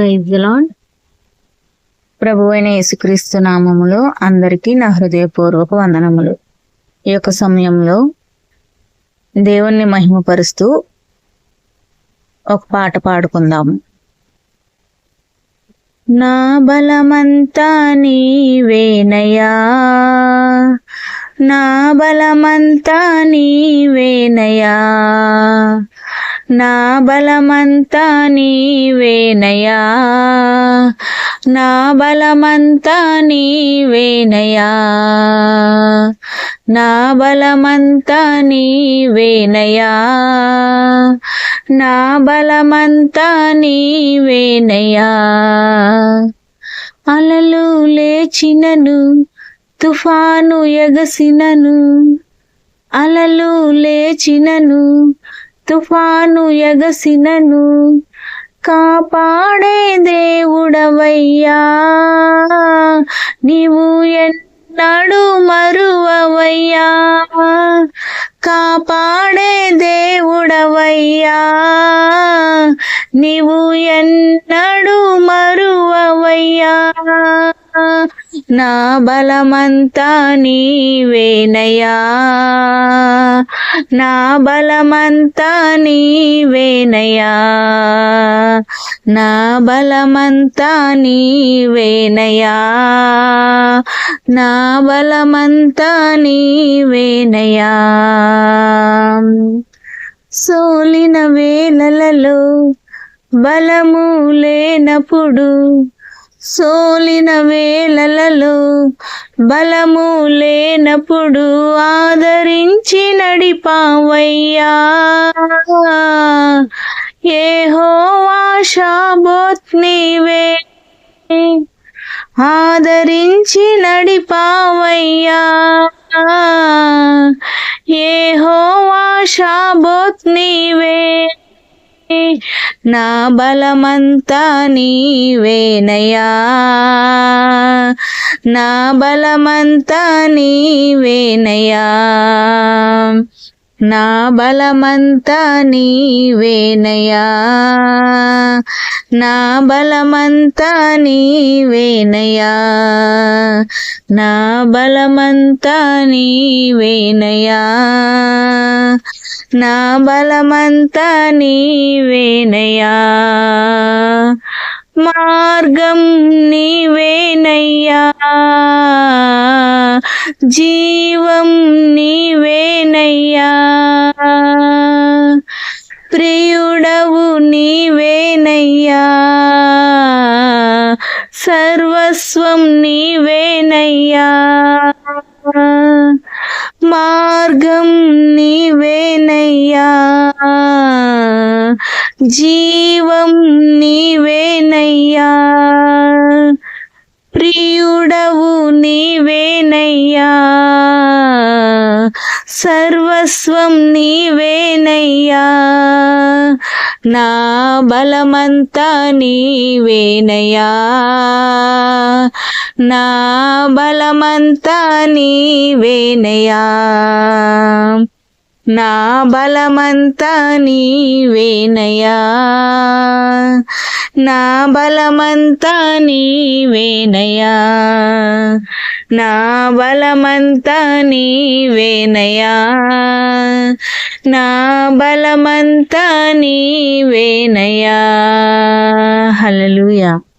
Praise lord ప్రభు అయిన యేసుక్రీస్తు నామములో అందరికీ నా హృదయపూర్వక వందనములు. ఈ యొక్క సమయంలో దేవుణ్ణి మహిమపరుస్తూ ఒక పాట పాడుకుందాము నా బలమంతా నీవేనయా నా బలమంతా నీవేనయా నా బలమంతా నీవేనయా నా బలమంతా నీవేనయా? నా బలమంతా నీవేనయా? నా బలమంతా నీవేనయా? అలలు లేచినను తుఫాను ఎగసినను అలలు లేచినను తుఫాను ఎగసినను కాపాడే దేవుడవయ్యా. నీవు ఎన్నడు మరువవయ్యా. కాపాడే దేవుడవయ్యా. నీవు ఎన్నడు మరువవయ్యా. నా బలమంతా నీవేనయా నా బలమంతా నీవేనయా నా బలమంతా నీవేనయా నా బలమంతా నీవేనయా సోలిన వేలలలో బలము లేనప్పుడు సోలిన వేలలలో బలము లేనప్పుడు ఆదరించి పావయ్యా. ఏ హోవాషాబోత్ నీవే. ఆదరించి నడిపావయ్యా ఏ హోవాషాబోత్ నీవే. నా బలమంతా నీవేనయా నా బలమంతా నీవేనయా నా బలమంతా నీవేనయా నా బలమంతా నీవేనయా నా బలమంతా నీవేనయా నా బలమంతా నీవేనయా మార్గం నీవేనయ్యా జీవం నీవేనయ్యా. ప్రియుడవు నీవేనయ్యా. సర్వస్వం నీవేనయ్యా. మార్గం నీవేనయ్యా. జీవం నీవేనయ్యా. సర్వస్వం నీవేనయ్యా. నా బలమంతా నీవేనయ్యా. నా బలమంతా నీవేనయ్యా. నా బలమంతా నీవేనయా? నా బలమంతా నీవేనయా? నా బలమంతా నీవేనయా? నా బలమంతా నీవేనయా? హలలుయా